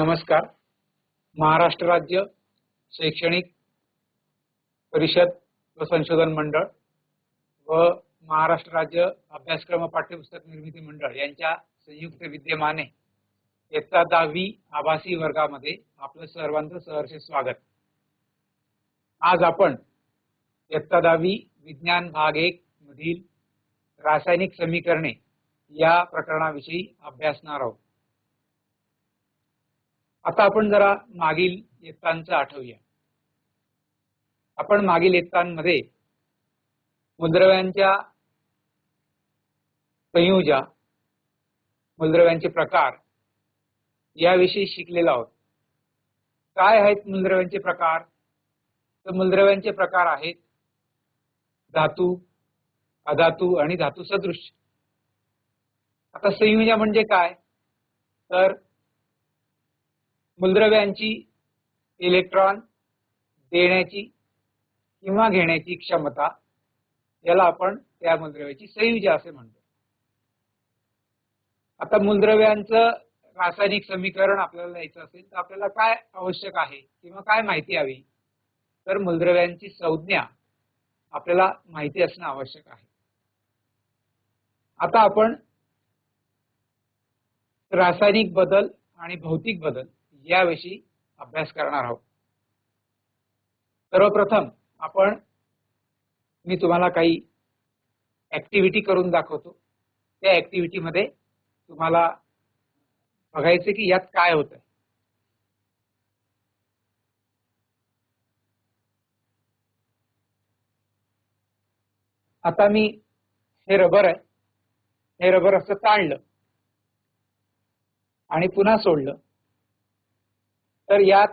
नमस्कार. महाराष्ट्र राज्य शैक्षणिक परिषद व संशोधन मंडळ व महाराष्ट्र राज्य अभ्यासक्रम पाठ्यपुस्तक निर्मिती मंडळ यांच्या संयुक्त विद्यमाने इयत्ता दहावी आभासी वर्गामध्ये आपलं सर्वांचं सहर्ष स्वागत. आज आपण इयत्ता दहावी विज्ञान भाग एक मधील रासायनिक समीकरणे या प्रकरणाविषयी अभ्यासणार आहोत. आता आपण जरा मागील इयत्तांचं आठवूया. आपण मागील इयत्तांमध्ये मूलद्रव्यांच्या संयुजा मूलद्रव्यांचे प्रकार याविषयी शिकलेलो आहोत. काय आहेत मूलद्रव्यांचे प्रकार? तर मूलद्रव्यांचे प्रकार आहेत धातू अधातू आणि धातू सदृश आता संयुजा म्हणजे काय? तर मूलद्रव्यांची इलेक्ट्रॉन देण्याची किंवा घेण्याची क्षमता याला आपण त्या मूलद्रव्याची संयुजा असे म्हणतो. आता मूलद्रव्यांचं रासायनिक समीकरण आपल्याला लिहायचं असेल तर आपल्याला काय आवश्यक आहे किंवा काय माहिती हवी? तर मूलद्रव्यांची संज्ञा आपल्याला माहिती असणं आवश्यक आहे. आता आपण रासायनिक बदल आणि भौतिक बदल याविषयी अभ्यास करणार आहोत. सर्वप्रथम आपण मी तुम्हाला काही ऍक्टिव्हिटी करून दाखवतो. त्या ऍक्टिव्हिटी मध्ये तुम्हाला बघायचं की यात काय होत आहे आता मी हे रबर आहे. हे रबर असं ताणलं आणि पुन्हा सोडलं. तर यात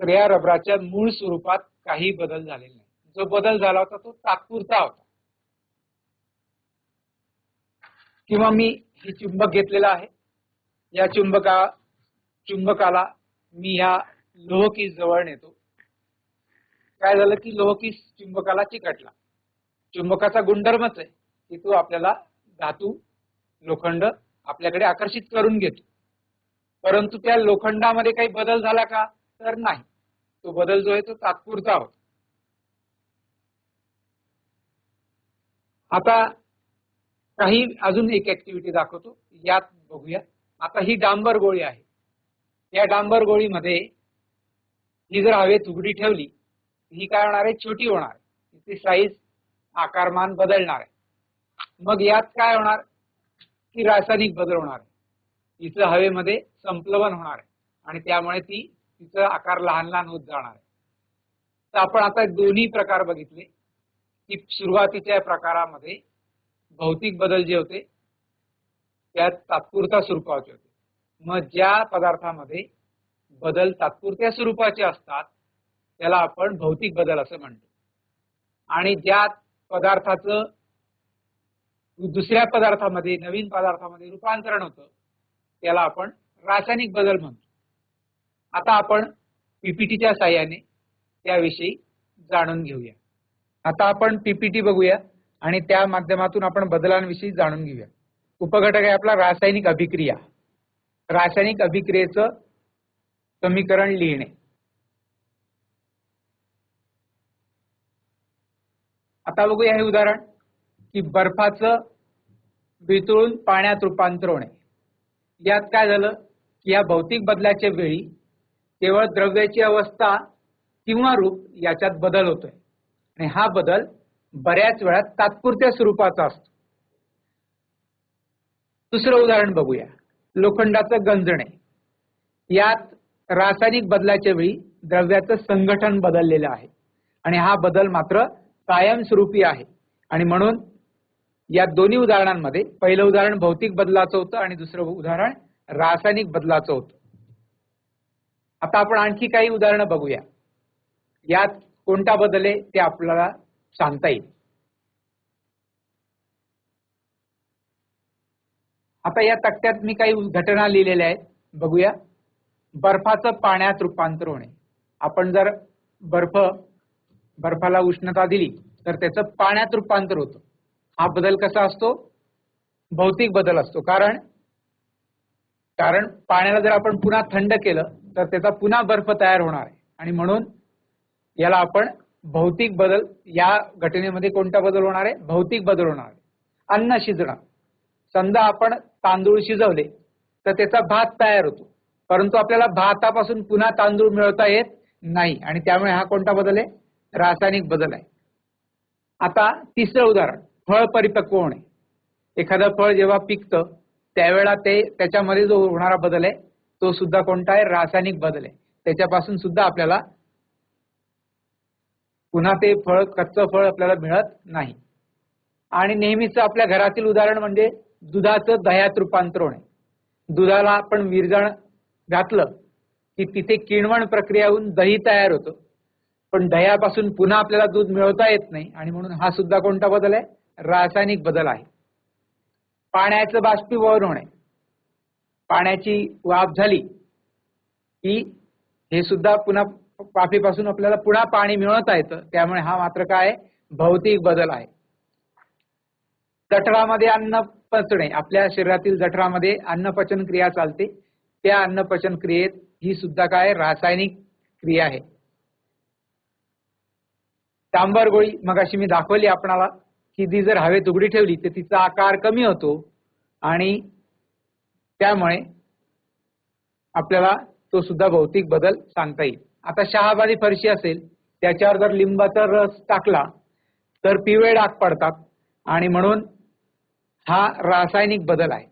तर या रबराच्या मूळ स्वरूपात काही बदल झालेला नाही. जो बदल झाला होता तो तात्पुरता होता. किंवा मी हे चुंबक घेतलेलं आहे. या चुंबका चुंबकाला मी ह्या लोहकीस जवळ नेतो. काय झालं की लोहकीस चुंबकाला चिकटला. चुंबकाचा गुणधर्मच आहे की तो आपल्याला धातू लोखंड आपल्याकडे आकर्षित करून घेतो. परंतु त्या लोखंडामध्ये काही बदल झाला का? तर नाही. तो बदल जो आहे तो तात्पुरता होता. आता काही अजून एक ऍक्टिव्हिटी दाखवतो. यात बघूया. आता ही डांबर गोळी आहे. या डांबर गोळीमध्ये ही जर हवेत उघडी ठेवली ही काय होणार आहे? छोटी होणार तिची साईज आकारमान बदलणार आहे. मग यात काय होणार? की रासायनिक बदल होणार आहे. तिचं हवेमध्ये संप्लवन होणार आहे. आणि त्यामुळे ती तिचा आकार लहान लहान होत जाणार आहे. तर आपण आता दोन्ही प्रकार बघितले. की सुरुवातीच्या प्रकारामध्ये भौतिक बदल जे होते त्यात तात्पुरता स्वरूपाचे होते. मग ज्या पदार्थामध्ये बदल तात्पुरत्या स्वरूपाचे असतात त्याला आपण भौतिक बदल असं म्हणतो. आणि ज्या पदार्थाचं दुसऱ्या पदार्थामध्ये नवीन पदार्थामध्ये रूपांतरण होतं त्याला आपण रासायनिक बदल म्हणतो. आता आपण पीपीटीच्या साह्याने त्याविषयी जाणून घेऊया. आता आपण पीपीटी बघूया आणि त्या माध्यमातून आपण बदलांविषयी जाणून घेऊया. उपघटक आहे आपला रासायनिक अभिक्रिया. रासायनिक अभिक्रियेचं समीकरण लिहिणे. आता बघूया हे उदाहरण की बर्फाचं वितळून पाण्यात रूपांतर होणे. यात काय झालं की या भौतिक बदलाच्या वेळी केवळ द्रव्याची अवस्था किंवा रूप याच्यात बदल होतोय. आणि हा बदल बऱ्याच वेळा तात्पुरत्या स्वरूपाचा असतो. दुसरं उदाहरण बघूया. लोखंडाचं गंजणे. यात रासायनिक बदलाच्या वेळी द्रव्याचं संघटन बदललेलं आहे. आणि हा बदल मात्र कायमस्वरूपी आहे. आणि म्हणून या दोन्ही उदाहरणांमध्ये पहिलं उदाहरण भौतिक बदलाचं होतं आणि दुसरं उदाहरण रासायनिक बदलाचं होतं. आता आपण आणखी काही उदाहरणं बघूया. यात कोणता बदल आहे ते आपल्याला सांगता येईल. आता या तक्त्यात मी काही घटना लिहिलेल्या आहेत. बघूया. बर्फाचं पाण्यात रूपांतर होणे. आपण जर बर्फ बर्फाला उष्णता दिली तर त्याचं पाण्यात रूपांतर होतं. हा बदल कसा असतो? भौतिक बदल असतो. कारण कारण पाण्याला जर आपण पुन्हा थंड केलं तर त्याचा पुन्हा बर्फ तयार होणार आहे. आणि म्हणून याला आपण भौतिक बदल या घटनेमध्ये कोणता बदल होणार आहे? भौतिक बदल होणार आहे. अन्न शिजणं. समजा आपण तांदूळ शिजवले तर त्याचा भात तयार होतो. परंतु आपल्याला भातापासून पुन्हा तांदूळ मिळवता येत नाही. आणि त्यामुळे हा कोणता बदल आहे? रासायनिक बदल आहे. आता तिसरं उदाहरण. फळ परिपक्व होणे एखादं फळ जेव्हा पिकतं त्यावेळा ते त्याच्यामध्ये जो होणारा बदल आहे तो सुद्धा कोणता आहे? रासायनिक बदल आहे. त्याच्यापासून सुद्धा आपल्याला पुन्हा ते फळ कच्चं फळ आपल्याला मिळत नाही. आणि नेहमीच आपल्या घरातील उदाहरण म्हणजे दुधाचं दह्यात रूपांतर होणे दुधाला आपण विरजण घातलं की तिथे किणवण प्रक्रिया होऊन दही तयार होतं. पण दह्यापासून पुन्हा आपल्याला दूध मिळवता येत नाही आणि म्हणून हा सुद्धा कोणता बदल आहे? रासायनिक बदल आहे. पाण्याचं बाष्पीभवन होणे पाण्याची वाफ झाली की हे सुद्धा पुन्हा वाफेपासून आपल्याला पुन्हा पाणी मिळवता येतं. त्यामुळे हा मात्र काय भौतिक बदल आहे. जठरामध्ये अन्न पचणे आपल्या शरीरातील जठरामध्ये अन्न पचन क्रिया चालते. त्या अन्न पचन क्रियेत ही सुद्धा काय रासायनिक क्रिया आहे. तांबर गोळी मगाशी मी दाखवली आपणाला. की ती जर हवेत उघडी ठेवली तर तिचा आकार कमी होतो आणि त्यामुळे आपल्याला तो सुद्धा भौतिक बदल सांगता येईल. आता शहाबादी फरशी असेल त्याच्यावर जर लिंबाचा रस टाकला तर पिवळे डाग पडतात आणि म्हणून हा रासायनिक बदल आहे.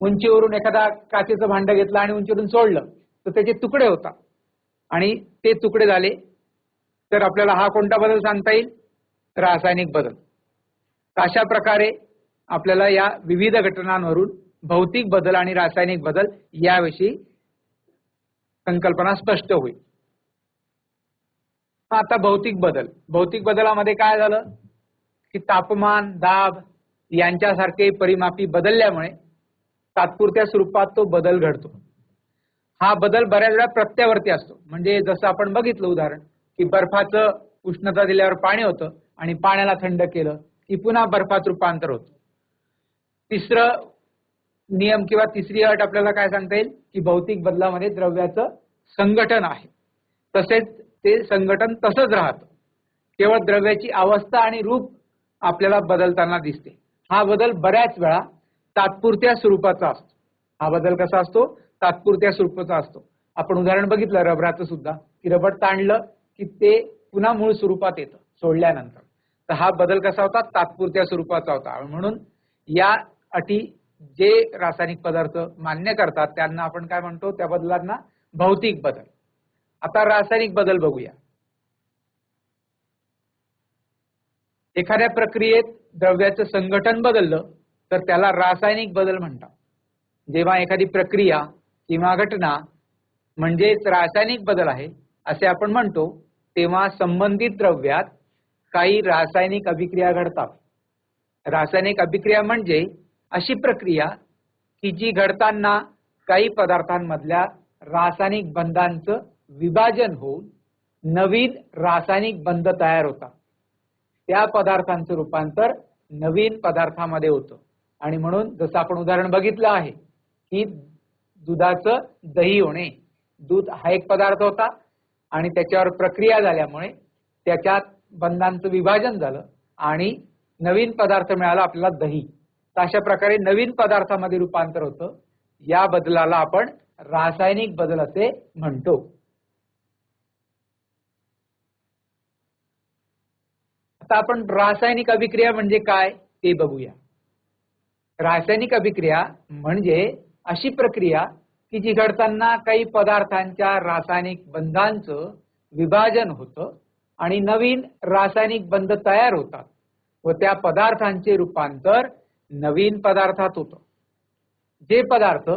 उंचीवरून एखादा काचेचं भांड घेतलं आणि उंचीवरून सोडलं तर त्याचे तुकडे होतात. आणि ते तुकडे झाले तर आपल्याला हा कोणता बदल सांगता येईल? रासायनिक बदल. अशा प्रकारे आपल्याला या विविध घटनांवरून भौतिक बदल आणि रासायनिक बदल याविषयी संकल्पना स्पष्ट होईल. आता भौतिक बदल. भौतिक बदलामध्ये काय झालं? की तापमान दाब यांच्यासारखे परिमापी बदलल्यामुळे तात्पुरत्या स्वरूपात तो बदल घडतो. हा बदल बऱ्याच वेळा प्रत्यावर्ती असतो. म्हणजे जसं आपण बघितलं उदाहरण की बर्फाचं उष्णता दिल्यावर पाणी होतं आणि पाण्याला थंड केलं की पुन्हा बर्फात रूपांतर होतं. तिसरं नियम किंवा तिसरी अट आपल्याला काय सांगता येईल? की भौतिक बदलामध्ये द्रव्याचं संघटन आहे. तसेच ते संघटन तसंच राहतं. केवळ द्रव्याची अवस्था आणि रूप आपल्याला बदलताना दिसते. हा बदल बऱ्याच वेळा तात्पुरत्या स्वरूपाचा असतो. हा बदल कसा असतो? तात्पुरत्या स्वरूपाचा असतो. आपण उदाहरण बघितलं रबराचं सुद्धा. की रबर ताणलं की ते पुन्हा मूळ स्वरूपात येतं सोडल्यानंतर. तर हा बदल कसा होता? तात्पुरत्या स्वरूपाचा होता. म्हणून या अटी जे रासायनिक पदार्थ मान्य करतात त्यांना आपण काय म्हणतो? त्या बदलांना भौतिक बदल. आता रासायनिक बदल बघूया. एखाद्या प्रक्रियेत द्रव्याचं संघटन बदललं तर त्याला रासायनिक बदल म्हणतात. जेव्हा एखादी प्रक्रिया किंवा घटना म्हणजेच रासायनिक बदल आहे असे आपण म्हणतो तेव्हा संबंधित द्रव्यात काही रासायनिक अभिक्रिया घडतात. रासायनिक अभिक्रिया म्हणजे अशी प्रक्रिया की जी घडताना काही पदार्थांमधल्या रासायनिक बंधांचं विभाजन होऊन नवीन रासायनिक बंध तयार होतात. त्या पदार्थांचं रूपांतर नवीन पदार्थामध्ये होतं. आणि म्हणून जसं आपण उदाहरण बघितलं आहे की दुधाचं दही होणे दूध हा एक पदार्थ होता आणि त्याच्यावर प्रक्रिया झाल्यामुळे त्याच्यात बंधांचं विभाजन झालं आणि नवीन पदार्थ मिळाला आपल्याला दही. तर अशा प्रकारे नवीन पदार्थामध्ये रूपांतर होतं. या बदलाला आपण रासायनिक बदल असे म्हणतो. आता आपण रासायनिक अभिक्रिया म्हणजे काय ते बघूया. रासायनिक अभिक्रिया म्हणजे अशी प्रक्रिया की जी घडताना काही पदार्थांच्या रासायनिक बंधांचं विभाजन होतं. आणि नवीन रासायनिक बंध तयार होतात व त्या पदार्थांचे रूपांतर नवीन पदार्थात होतं. जे पदार्थ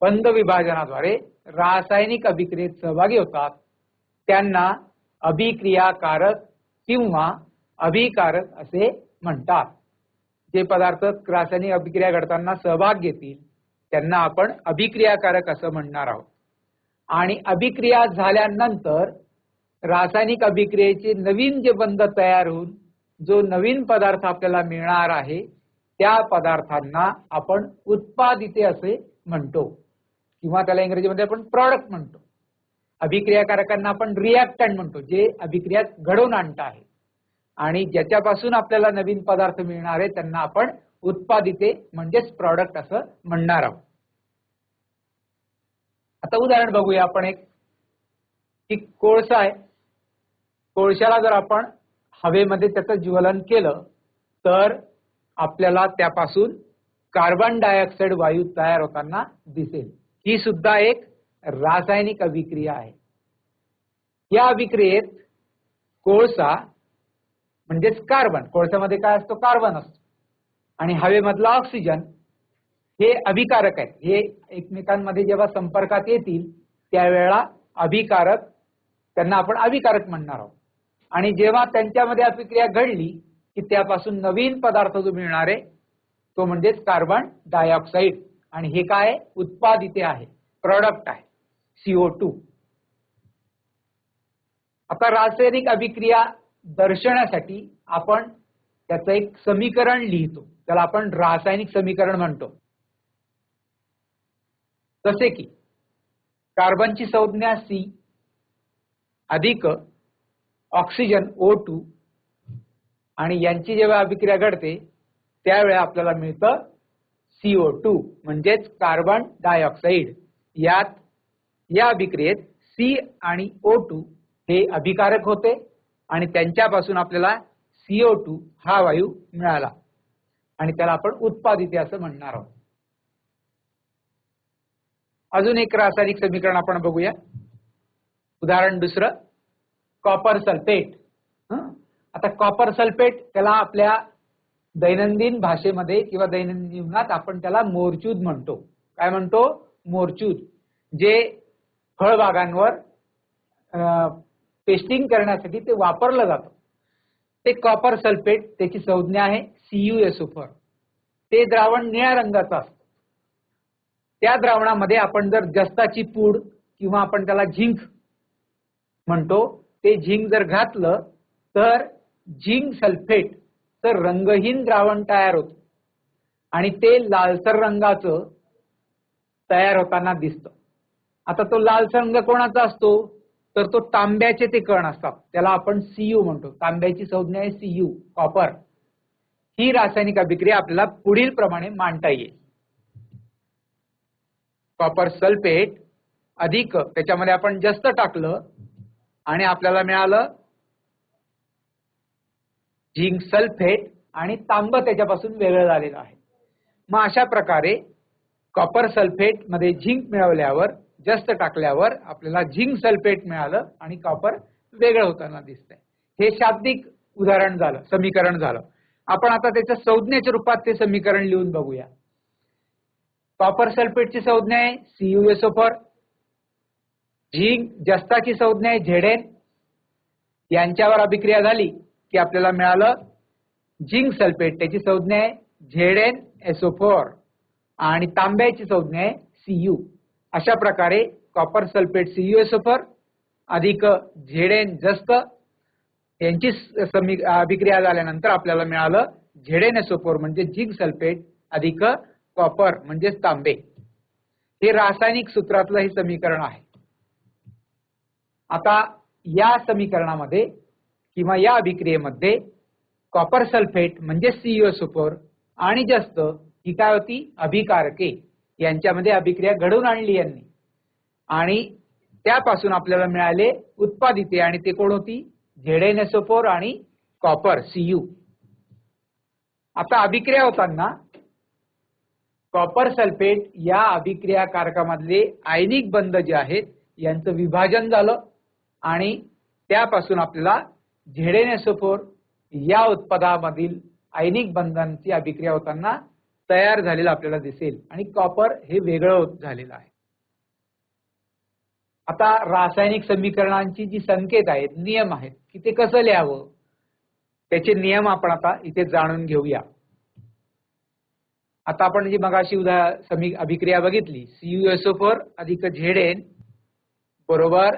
बंध विभाजनाद्वारे रासायनिक अभिक्रियेत सहभागी होतात त्यांना अभिक्रियाकारक किंवा अभिकारक असे म्हणतात. जे पदार्थ रासायनिक अभिक्रिया घडताना सहभाग घेतील त्यांना आपण अभिक्रियाकारक असं म्हणणार आहोत. आणि अभिक्रिया झाल्यानंतर रासायनिक अभिक्रियेचे नवीन जे बंध तयार होऊन जो नवीन पदार्थ आपल्याला मिळणार आहे त्या पदार्थांना आपण उत्पादिते असे म्हणतो. किंवा त्याला इंग्रजीमध्ये आपण प्रॉडक्ट म्हणतो. अभिक्रियाकारकांना आपण रिॲक्टंट म्हणतो जे अभिक्रिया घडवून आणत आहे. आणि ज्याच्यापासून आपल्याला नवीन पदार्थ मिळणार आहे त्यांना आपण उत्पादिते म्हणजेच प्रॉडक्ट असं म्हणणार आहोत. आता उदाहरण बघूया आपण एक की कोळसा आहे. कोळशाला जर आपण हवेमध्ये त्याचं ज्वलन केलं तर आपल्याला त्यापासून कार्बन डायऑक्साईड वायू तयार होताना दिसेल. ही सुद्धा एक रासायनिक अभिक्रिया आहे. या अभिक्रियेत कोळसा म्हणजेच कार्बन कोळशामध्ये काय असतो? कार्बन असतो. आणि हवेमधला ऑक्सिजन हे अभिकारक आहेत. हे एकमेकांमध्ये जेव्हा संपर्कात येतील त्यावेळेला अभिकारक त्यांना आपण अविकारक म्हणणार आहोत. आणि जेव्हा त्यांच्यामध्ये अभिक्रिया घडली की त्यापासून नवीन पदार्थ जो मिळणार आहे तो म्हणजेच कार्बन डायऑक्साईड. आणि हे काय? उत्पादिते आहे. प्रॉडक्ट आहे. सीओ टू आता रासायनिक अभिक्रिया दर्शवण्यासाठी आपण त्याचं एक समीकरण लिहितो. त्याला आपण रासायनिक समीकरण म्हणतो. जसे की कार्बनची संज्ञा सी अधिक ऑक्सिजन ओ टू आणि यांची जेव्हा अभिक्रिया घडते त्यावेळेला आपल्याला मिळतं सीओ टू म्हणजेच कार्बन डायऑक्साईड यात या अभिक्रियेत सी आणि ओ टू हे अभिकारक होते आणि त्यांच्यापासून आपल्याला सीओ टू हा वायू मिळाला. आणि त्याला आपण उत्पादिते असं म्हणणार आहोत. अजून एक रासायनिक समीकरण आपण बघूया. उदाहरण दुसरं कॉपर सल्फेट आता कॉपर सल्फेट त्याला आपल्या दैनंदिन भाषेमध्ये किंवा दैनंदिन जीवनात आपण त्याला मोरचूद म्हणतो. काय म्हणतो? मोरचूद. जे फळबागांवर पेस्टिंग करण्यासाठी ते वापरलं जातं. ते कॉपर सल्फेट त्याची संज्ञा आहे सीयूएसओफर ते द्रावण निळ्या रंगाचं असतं. त्या द्रावणामध्ये आपण जर जस्ताची पूड किंवा आपण त्याला झिंक म्हणतो ते झिंक जर घातलं तर झिंक सल्फेट तर रंगहीन द्रावण तयार होत. आणि ते लालसर रंगाचं तयार होताना दिसतं. आता तो लालसर रंग कोणाचा असतो? तर तो तांब्याचे ते कण असतात. त्याला आपण सीयू म्हणतो. तांब्याची संज्ञा आहे सीयू कॉपर ही रासायनिक अभिक्रिया आपल्याला पुढील प्रमाणे मांडता येईल. कॉपर सल्फेट अधिक त्याच्यामध्ये आपण जास्त टाकलं आणि आपल्याला मिळालं झिंक सल्फेट आणि तांब त्याच्यापासून वेगळं झालेलं आहे. मग अशा प्रकारे कॉपर सल्फेटमध्ये झिंक मिळवल्यावर जास्त टाकल्यावर आपल्याला झिंक सल्फेट मिळालं आणि कॉपर वेगळं होताना दिसतंय. हे शाब्दिक उदाहरण झालं समीकरण झालं. आपण आता त्याच्या संज्ञेच्या रूपात ते समीकरण लिहून बघूया. कॉपर सल्फेटची संज्ञा आहे सीयुएसओफर झिंक जस्ताची संज्ञा आहे झेडेन. यांच्यावर अभिक्रिया झाली की आपल्याला मिळालं झिंक सल्फेट. त्याची संज्ञा आहे झेडेन एसओ फोर आणि तांब्याची संज्ञा आहे सीयू अशा प्रकारे copper sulphate CU SO four अधिक झेडेन जस्त यांची अभिक्रिया झाल्यानंतर आपल्याला मिळालं झेडेन एसओ फोर म्हणजे झिंक सल्फेट अधिक कॉपर म्हणजेच तांबे. हे रासायनिक सूत्रातलं हे समीकरण आहे. आता या समीकरणामध्ये किंवा या अभिक्रियेमध्ये कॉपर सल्फेट म्हणजे सीओ आणि जास्त ही काय होती? अभिकारके. यांच्यामध्ये अभिक्रिया घडवून आणली यांनी. आणि त्यापासून आपल्याला मिळाले उत्पादिते आणि ते कोण होती? झेडेनेसोफोर आणि कॉपर सीयू आता अभिक्रिया होताना कॉपर सल्फेट या अभिक्रिया कारकामधले आयनिक बंध जे आहेत यांचं विभाजन झालं. आणि त्यापासून आपल्याला झेडेनेसोफोर या उत्पादामधील आयनिक बंधांची अभिक्रिया होताना तयार झालेलं आपल्याला दिसेल. आणि कॉपर हे वेगळं झालेलं आहे. आता रासायनिक समीकरणांची जी संकेत आहेत नियम आहेत की ते कसं लिहावं त्याचे नियम आपण आता इथे जाणून घेऊया. आता आपण जी मगाशी उदा समी अभिक्रिया बघितली सीयूएसओ फोर अधिक झेडेन बरोबर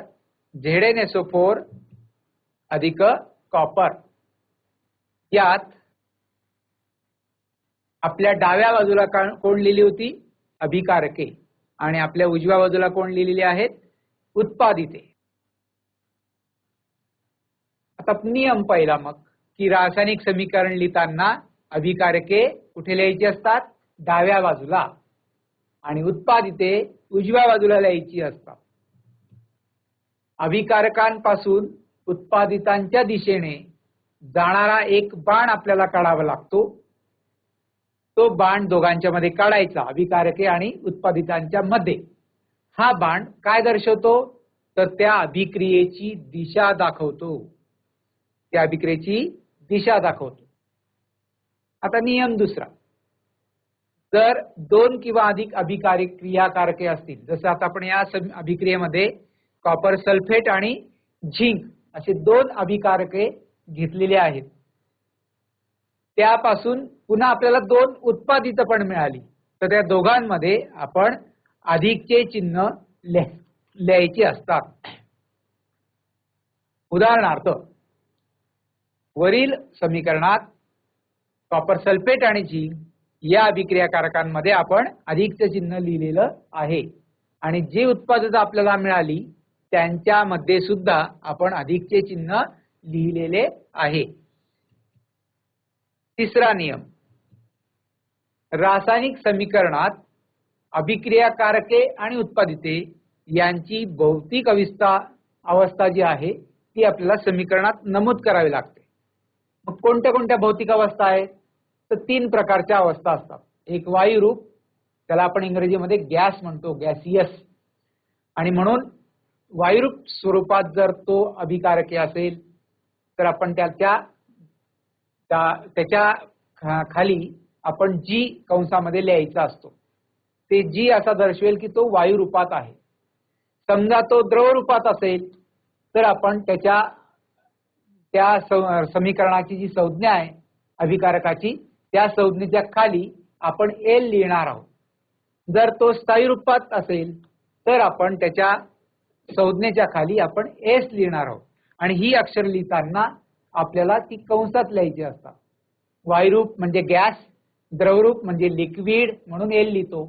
ZN SO four SO four अधिक कॉपर. यात आपल्या डाव्या बाजूला कोण लिहिली होती? अभिकारके. आणि आपल्या उजव्या बाजूला कोण लिहिलेली आहेत? उत्पादिते. आता नियम पहिला मग की रासायनिक समीकरण लिहिताना अभिकारके कुठे लिहायची असतात? डाव्या बाजूला. आणि उत्पादिते उजव्या बाजूला लिहायची असतात. अभिकारकांपासून उत्पादितांच्या दिशेने जाणारा एक बाण आपल्याला काढावा लागतो. तो बाण दोघांच्या मध्ये काढायचा अभिकारके आणि उत्पादितांच्या मध्ये. हा बाण काय दर्शवतो? तर त्या अभिक्रियेची दिशा दाखवतो. त्या अभिक्रियेची दिशा दाखवतो. आता नियम दुसरा. जर दोन किंवा अधिक अभिकारिक क्रियाकारके असतील जसं आता आपण या सम- अभिक्रियेमध्ये कॉपर सल्फेट आणि झिंक असे दोन अभिकारके घेतलेले आहेत. त्यापासून पुन्हा आपल्याला दोन उत्पादित पण मिळाली. तर त्या दोघांमध्ये आपण अधिकचे चिन्ह लिहायचे असतात. उदाहरणार्थ वरील समीकरणात कॉपर सल्फेट आणि झिंक या अभिक्रियाकारकांमध्ये आपण अधिकचं चिन्ह लिहिलेलं आहे. आणि जी उत्पादनं आपल्याला मिळाली त्यांच्यामध्ये सुद्धा आपण अधिकचे चिन्ह लिहिलेले आहे. तिसरा नियम. रासायनिक समीकरणात अभिक्रियाकारके आणि उत्पादिते यांची भौतिक अवस्था अवस्था जी आहे ती आपल्याला समीकरणात नमूद करावी लागते. मग कोणत्या कोणत्या भौतिक अवस्था आहेत? तर तीन प्रकारच्या अवस्था असतात. एक वायुरूप त्याला आपण इंग्रजीमध्ये गॅस म्हणतो गॅसियस. आणि म्हणून वायुरूप स्वरूपात जर तो अभिकारके असेल तर आपण त्याच्या त्या- त्याच्या खा- खाली आपण जी कंसामध्ये लिहायचा असतो. ते जी असा दर्शवेल की तो वायू रूपात आहे. समजा तो द्रव रूपात असेल तर आपण त्याच्या त्या समीकरणाची जी संज्ञा आहे अभिकारकाची त्या संज्ञेच्या खाली आपण एल लिहिणार आहोत. जर तो स्थायी रूपात असेल तर आपण त्याच्या संज्ञेच्या खाली आपण एस लिहिणार आहोत. आणि ही अक्षर लिहिताना आपल्याला ती कंसात लिहायची असतात. वायुरूप म्हणजे गॅस द्रवरूप म्हणजे लिक्विड म्हणून एल लिहितो.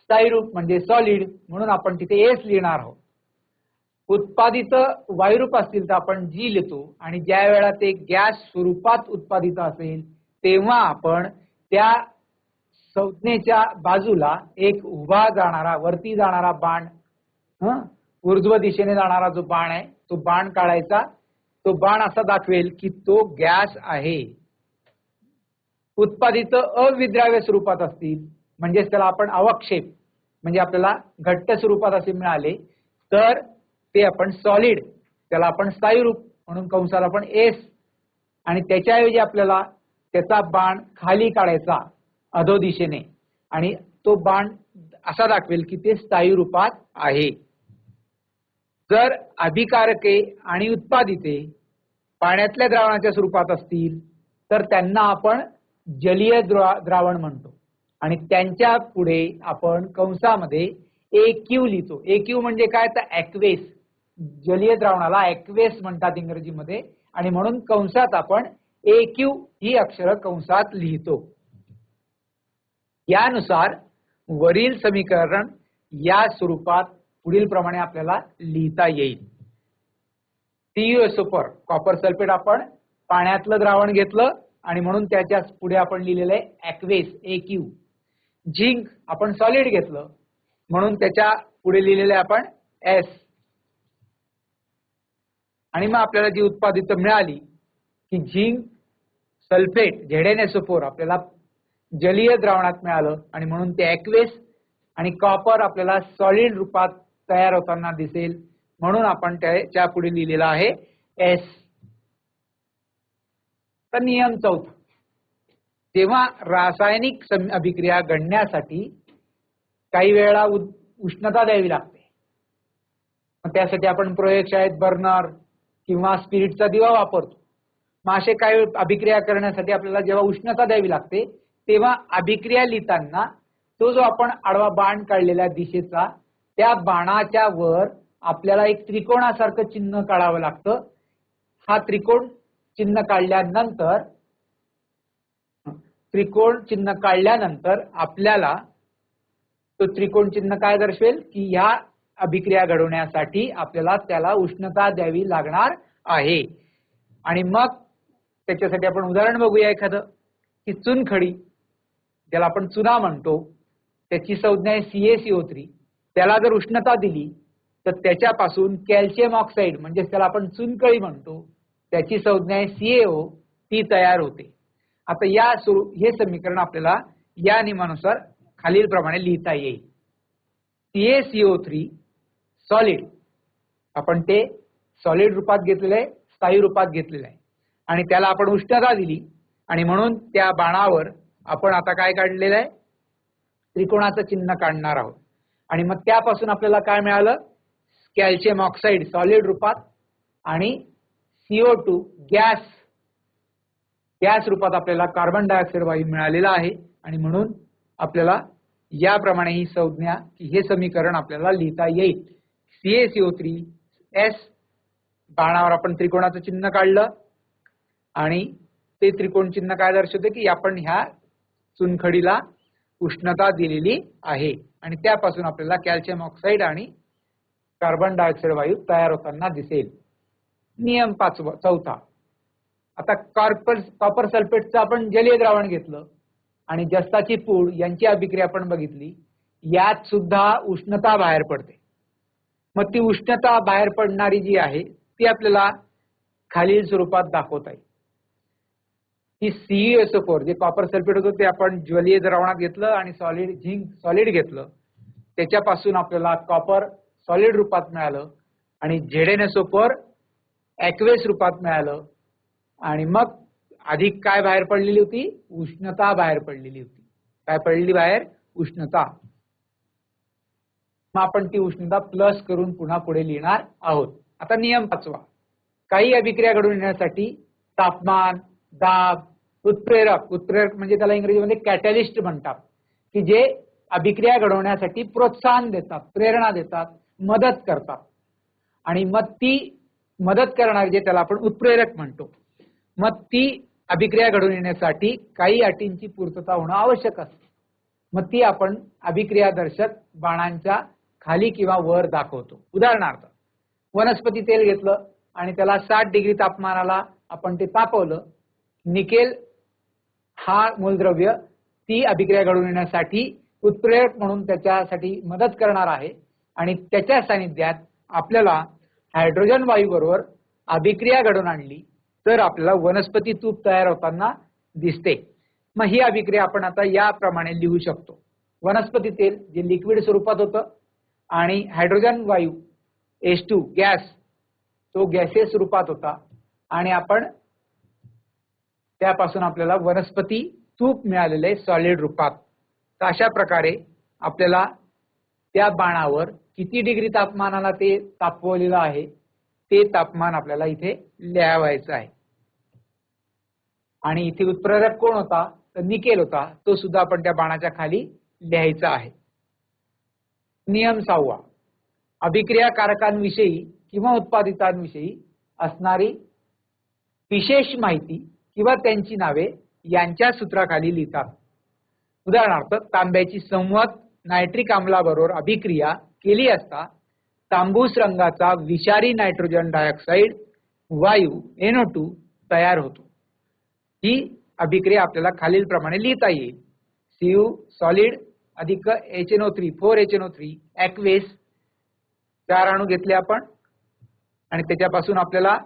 स्थायीरूप म्हणजे सॉलिड म्हणून आपण तिथे एस लिहिणार आहोत. उत्पादित वायुरूप असतील तर आपण जी लिहितो. आणि ज्या वेळा ते गॅस स्वरूपात उत्पादित असेल तेव्हा आपण त्या संज्ञेच्या बाजूला एक उभा जाणारा वरती जाणारा बाण ऊर्ध्व दिशेने जाणारा जो बाण आहे तो बाण काढायचा. तो बाण असा दाखवेल की तो गॅस आहे. उत्पादित अविद्राव्य स्वरूपात असतील म्हणजेच त्याला आपण अवक्षेप म्हणजे आपल्याला घट्ट स्वरूपात असे मिळाले तर ते आपण सॉलिड त्याला आपण स्थायी रूप म्हणून कंसाला आपण एस आणि त्याच्याऐवजी आपल्याला त्याचा बाण खाली काढायचा अधो दिशेने आणि तो बाण असा दाखवेल की ते स्थायी रूपात आहे. जर अधिकारके आणि उत्पादिते पाण्यातल्या द्रावणाच्या स्वरूपात असतील तर त्यांना आपण जलीय द्रावण म्हणतो. आणि त्यांच्या पुढे आपण कंसामध्ये ए क्यू लिहितो. ए क्यू म्हणजे काय? तर ऍक्वेस जलीय द्रावणाला ऍक्वेस म्हणतात इंग्रजीमध्ये. आणि म्हणून कंसात आपण ए क्यू ही अक्षर कंसात लिहितो. यानुसार वरील समीकरण या स्वरूपात पुढील प्रमाणे आपल्याला लिहिता येईल. सुपर कॉपर सल्फेट आपण पाण्यातलं द्रावण घेतलं आणि म्हणून त्याच्या पुढे आपण लिहिलेलं आहे ऍक्वेस ए क्यू झिंक आपण सॉलिड घेतलं म्हणून त्याच्या पुढे लिहिलेलं आहे आपण एस आणि मग आपल्याला जी उत्पादित मिळाली की झिंक सल्फेट झेडेनेसोफोर आपल्याला जलीय द्रावणात मिळालं आणि म्हणून ते ऍक्वेस आणि कॉपर आपल्याला सॉलिड रूपात तयार होताना दिसेल. म्हणून आपण त्याच्या पुढे लिहिलेला आहे एस तर नियम चौथा. तेव्हा रासायनिक अभिक्रिया घडण्यासाठी काही वेळा उष्णता द्यावी लागते. त्यासाठी आपण प्रयोगशाळेत बर्नर किंवा स्पिरिटचा दिवा वापरतो. मग असे काही अभिक्रिया करण्यासाठी आपल्याला जेव्हा उष्णता द्यावी लागते तेव्हा अभिक्रिया लिहिताना तो जो आपण आडवा बाण काढलेल्या दिशेचा त्या बाणाच्या वर आपल्याला एक त्रिकोणासारखं चिन्ह काढावं लागतं. हा त्रिकोण चिन्ह काढल्यानंतर त्रिकोण चिन्ह काढल्यानंतर आपल्याला तो त्रिकोण चिन्ह काय दर्शवेल? की ह्या अभिक्रिया घडवण्यासाठी आपल्याला त्याला उष्णता द्यावी लागणार आहे. आणि मग त्याच्यासाठी आपण उदाहरण बघूया एखादं की चुनखडी ज्याला आपण चुना म्हणतो त्याची संज्ञा आहे सीएसीओ थ्री. त्याला जर उष्णता दिली तर त्याच्यापासून कॅल्शियम ऑक्साईड म्हणजे त्याला आपण चुनकळी म्हणतो त्याची संज्ञा आहे सीएओ ती तयार होते. आता या सुरू हे समीकरण आपल्याला या नियमानुसार खालील प्रमाणे लिहिता येईल. सीए सीओ थ्री सॉलिड आपण ते सॉलिड रूपात घेतलेलं आहे स्थायी रूपात घेतलेलं आहे. आणि त्याला आपण उष्णता दिली आणि म्हणून त्या बाणावर आपण आता काय काढलेलं आहे? त्रिकोणाचं चिन्ह काढणार आहोत. आणि मग त्यापासून आपल्याला काय मिळालं? कॅल्शियम ऑक्साईड सॉलिड रूपात आणि सीओ टू गॅस. गॅस रूपात आपल्याला कार्बन डायऑक्साईड वायू मिळालेला आहे. आणि म्हणून आपल्याला याप्रमाणे ही संज्ञा की हे समीकरण आपल्याला लिहिता येईल. सीएसीओ थ्री एस बाणावर आपण त्रिकोणाचं चिन्ह काढलं. आणि ते त्रिकोण चिन्ह काय दर्शवते? की आपण ह्या चुनखडीला उष्णता दिलेली आहे. आणि त्यापासून आपल्याला कॅल्शियम ऑक्साईड आणि कार्बन डायऑक्साईड वायू तयार होताना दिसेल. नियम पाचवा चौथा. आता कॉर्पर कॉपर सल्फेटचं आपण जलीय द्रावण घेतलं आणि जस्ताची पूड यांची अभिक्रिया आपण बघितली यात सुद्धा उष्णता बाहेर पडते. मग ती उष्णता बाहेर पडणारी जी आहे ती आपल्याला खालील स्वरूपात दाखवता येईल. की सीईएसओ फोर जे कॉपर सल्फेट होतं ते आपण ज्वलीय द्रावणात घेतलं आणि सॉलिड झिंक सॉलिड घेतलं. त्याच्यापासून आपल्याला कॉपर सॉलिड रूपात मिळालं आणि झेडेनएसओ फोर ऍक्वेस रूपात मिळालं. आणि मग अधिक काय बाहेर पडलेली होती? उष्णता बाहेर पडलेली होती. काय पडलेली बाहेर? उष्णता. मग आपण ती उष्णता प्लस करून पुन्हा पुढे लिहिणार आहोत. आता नियम पाचवा. काही अभिक्रिया घडून येण्यासाठी तापमान दाब उत्प्रेरक उत्प्रेरक म्हणजे त्याला इंग्रजीमध्ये कॅटलिस्ट म्हणतात की जे अभिक्रिया घडवण्यासाठी प्रोत्साहन देतात प्रेरणा देतात मदत करतात. आणि मग ती मदत करणारी जे त्याला आपण उत्प्रेरक म्हणतो मग ती अभिक्रिया घडून येण्यासाठी काही अटींची पूर्तता होणं आवश्यक असते. मग ती आपण अभिक्रिया दर्शक बाणांच्या खाली किंवा वर दाखवतो. उदाहरणार्थ वनस्पती तेल घेतलं आणि त्याला साठ डिग्री तापमानाला आपण ते तापवलं निकेल हा मूलद्रव्य ती अभिक्रिया घडून येण्यासाठी उत्प्रेरक म्हणून त्याच्यासाठी मदत करणार आहे आणि त्याच्या सानिध्यात आपल्याला हायड्रोजन वायू बरोबर अभिक्रिया घडून आणली तर आपल्याला वनस्पती तूप तयार होताना दिसते. मग ही अभिक्रिया आपण आता याप्रमाणे लिहू शकतो. वनस्पती तेल जे लिक्विड स्वरूपात होतं आणि हायड्रोजन वायू एस टू गॅस तो गॅसेस रूपात होता आणि आपण त्यापासून आपल्याला वनस्पती तूप मिळालेलं आहे सॉलिड रूपात. तर अशा प्रकारे आपल्याला त्या बाणावर किती डिग्री तापमानाला ते तापवलेलं आहे ते तापमान आपल्याला इथे लिहावायचं आहे. आणि इथे उत्प्रेरक कोण होता? तर निकेल होता. तो सुद्धा आपण त्या बाणाच्या खाली लिहायचा आहे. नियम सहावा. अभिक्रिया कारकांविषयी किंवा उत्पादितांविषयी असणारी विशेष माहिती किंवा त्यांची नावे यांच्या सूत्राखाली लिहितात. उदाहरणार्थ तांब्याची संवत नायट्रिक आम्लाबरोबर अभिक्रिया केली असता तांबूस रंगाचा विषारी नायट्रोजन डायऑक्साईड वायू एनओ टू तयार होतो. ही अभिक्रिया आपल्याला खालील प्रमाणे लिहिता येईल. सीयू सॉलिड अधिक H N O three four H N O three aqueous चार अणू घेतले आपण. आणि त्याच्यापासून आपल्याला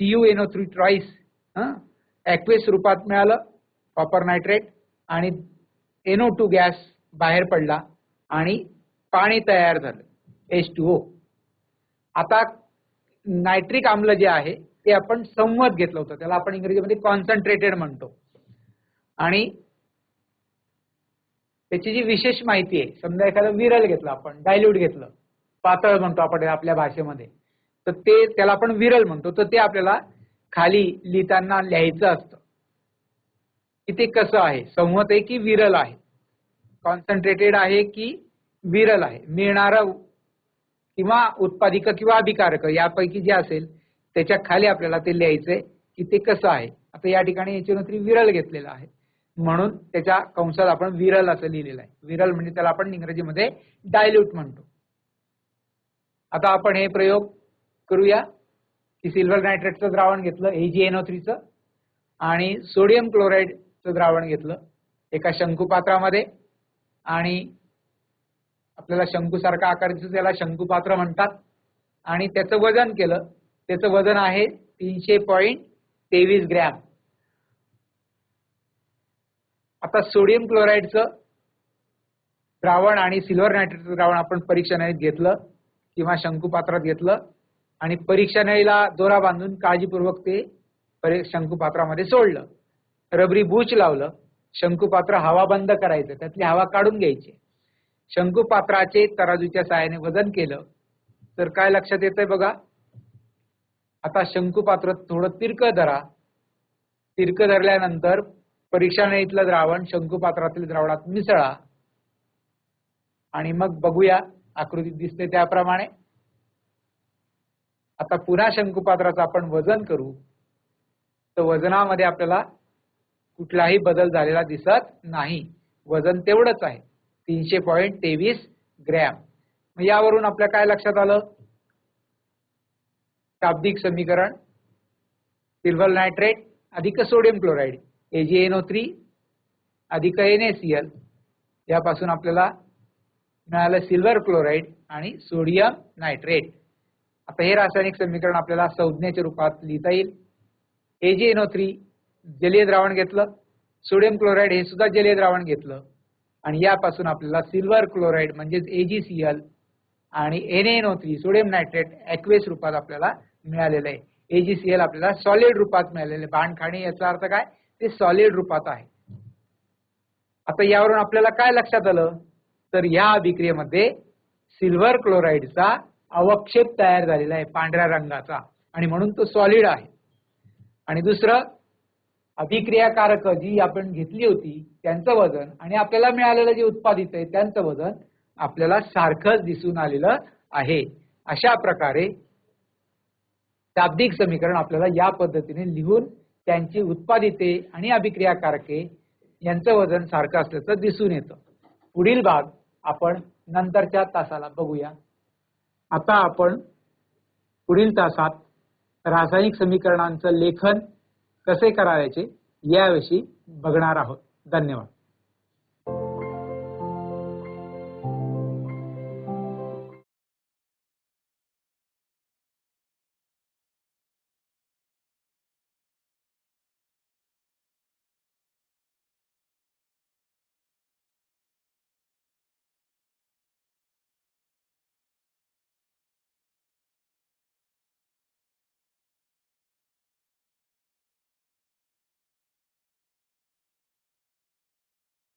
C U N O three ट्रॉईस aqueous रूपात मिळालं कॉपर नायट्रेट आणि एनओ टू गॅस बाहेर पडला आणि पाणी तयार झालं एच टू ओ आता नायट्रिक आम्ल जे आहे ते आपण संवत घेतलं होतं त्याला आपण इंग्रजीमध्ये कॉन्सन्ट्रेटेड म्हणतो. आणि त्याची जी विशेष माहिती आहे समजा एखादं विरल घेतलं आपण डायल्यूट घेतलं पातळ म्हणतो आपण आपल्या भाषेमध्ये तर ते त्याला आपण विरल म्हणतो तर ते आपल्याला खाली लिहिताना लिहायचं असतं. की ते कसं आहे? संवत आहे की विरल आहे? कॉन्सन्ट्रेटेड आहे की विरल आहे? मिळणारं किंवा उत्पादिक किंवा अभिकारक यापैकी जे असेल त्याच्याखाली आपल्याला ते लिहायचंय की ते कसं आहे? आता या ठिकाणी याच्यानंतर विरल घेतलेलं आहे. म्हणून त्याच्या कंसात आपण विरल असं लिहिलेलं आहे. विरल म्हणजे त्याला आपण इंग्रजीमध्ये डायल्यूट म्हणतो. आता आपण हे प्रयोग करूया. ती सिल्वर नायट्रेटचं द्रावण घेतलं एजीएनओ थ्रीचं आणि सोडियम क्लोराईडचं द्रावण घेतलं एका शंकुपात्रामध्ये. आणि आपल्याला शंकूसारखा आकार दिसतो त्याला शंकुपात्र म्हणतात. आणि त्याचं वजन केलं त्याचं वजन आहे तीनशे पॉईंट तेवीस ग्रॅम. आता सोडियम क्लोराईडचं द्रावण आणि सिल्वर नायट्रेटचं द्रावण आपण परीक्षणात घेतलं किंवा शंकुपात्रात घेतलं. आणि परीक्षा नळीला दोरा बांधून काळजीपूर्वक ते परी शंकुपात्रामध्ये सोडलं. रबरी बूच लावलं. शंकुपात्र हवा बंद करायचं. त्यातली हवा काढून घ्यायची. शंकुपात्राचे तराजूच्या सहाय्याने वजन केलं. तर काय लक्षात येतंय बघा? आता शंकुपात्र थोडं तिरकं धरा. तिरकं धरल्यानंतर परीक्षा नळीतलं द्रावण शंकुपात्रातील द्रावणात मिसळा. आणि मग बघूया आकृतीत दिसते त्याप्रमाणे. आता पुन्हा शंकुपात्राचं आपण वजन करू तर वजनामध्ये आपल्याला कुठलाही बदल झालेला दिसत नाही. वजन तेवढंच आहे. तीनशे पॉईंट तेवीस ग्रॅम. मग यावरून आपल्या काय लक्षात आलं? शाब्दिक समीकरण सिल्वर नायट्रेट अधिक sodium chloride A G N O three अधिक एनएसीएल यापासून आपल्याला मिळालं सिल्वर क्लोराईड आणि सोडियम नायट्रेट. आता हे रासायनिक समीकरण आपल्याला संज्ञेच्या रूपात लिहिता येईल. एजीएनओ थ्री जलीय द्रावण घेतलं. सोडियम क्लोराईड हे सुद्धा जलीय द्रावण घेतलं. आणि यापासून आपल्याला सिल्वर क्लोराईड म्हणजेच एजीसीएल आणि N N O three sodium nitrate aqueous रूपात आपल्याला मिळालेलं आहे. एजीसीएल आपल्याला सॉलिड रूपात मिळालेलं आहे. बाणखाणी याचा अर्थ काय? ते सॉलिड रूपात आहे. आता यावरून आपल्याला काय लक्षात आलं? तर या अभिक्रियेमध्ये सिल्वर क्लोराईडचा अवक्षेप तयार झालेला आहे पांढऱ्या रंगाचा. आणि म्हणून तो सॉलिड आहे. आणि दुसरं अभिक्रियाकारक जी आपण घेतली होती त्यांचं वजन आणि आपल्याला मिळालेलं जे उत्पादित आहे त्यांचं वजन आपल्याला सारखंच दिसून आलेलं आहे. अशा प्रकारे शाब्दिक समीकरण आपल्याला या पद्धतीने लिहून त्यांची उत्पादिते आणि अभिक्रियाकारके यांचं वजन सारखं असल्याचं दिसून येतं. पुढील भाग आपण नंतरच्या तासाला बघूया. आता आपण पुढील तासात रासायनिक समीकरणांचं लेखन कसे करायचे याविषयी बघणार आहोत. धन्यवाद.